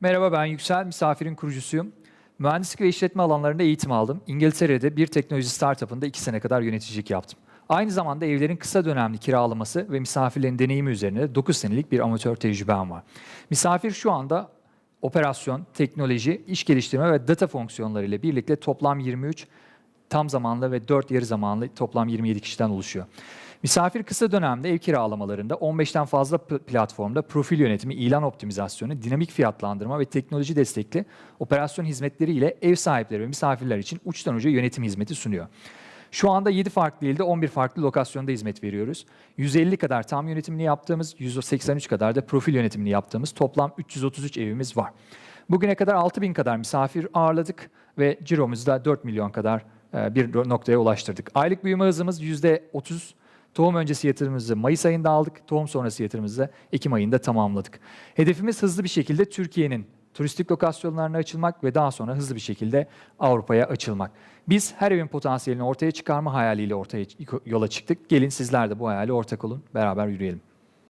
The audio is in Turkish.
Merhaba ben Yüksel, misafirin kurucusuyum. Mühendislik ve işletme alanlarında eğitim aldım. İngiltere'de bir teknoloji startup'ında 2 sene kadar yöneticilik yaptım. Aynı zamanda evlerin kısa dönemli kiralaması ve misafirlerin deneyimi üzerine 9 senelik bir amatör tecrübem var. Misafir şu anda operasyon, teknoloji, iş geliştirme ve data fonksiyonları ile birlikte toplam 23 tam zamanlı ve 4 yarı zamanlı toplam 27 kişiden oluşuyor. Misafir kısa dönemde ev kiralamalarında 15'ten fazla platformda profil yönetimi, ilan optimizasyonu, dinamik fiyatlandırma ve teknoloji destekli operasyon hizmetleri ile ev sahipleri ve misafirler için uçtan uca yönetim hizmeti sunuyor. Şu anda 7 farklı ilde 11 farklı lokasyonda hizmet veriyoruz. 150 kadar tam yönetimini yaptığımız, 183 kadar da profil yönetimini yaptığımız toplam 333 evimiz var. Bugüne kadar 6000 kadar misafir ağırladık ve ciromuzu da 4 milyon kadar e, bir noktaya ulaştırdık. Aylık büyüme hızımız %30. Tohum öncesi yatırımımızı Mayıs ayında aldık. Tohum sonrası yatırımımızı Ekim ayında tamamladık. Hedefimiz hızlı bir şekilde Türkiye'nin turistik lokasyonlarına açılmak ve daha sonra hızlı bir şekilde Avrupa'ya açılmak. Biz her evin potansiyelini ortaya çıkarma hayaliyle ortaya yola çıktık. Gelin sizler de bu hayale ortak olun. Beraber yürüyelim.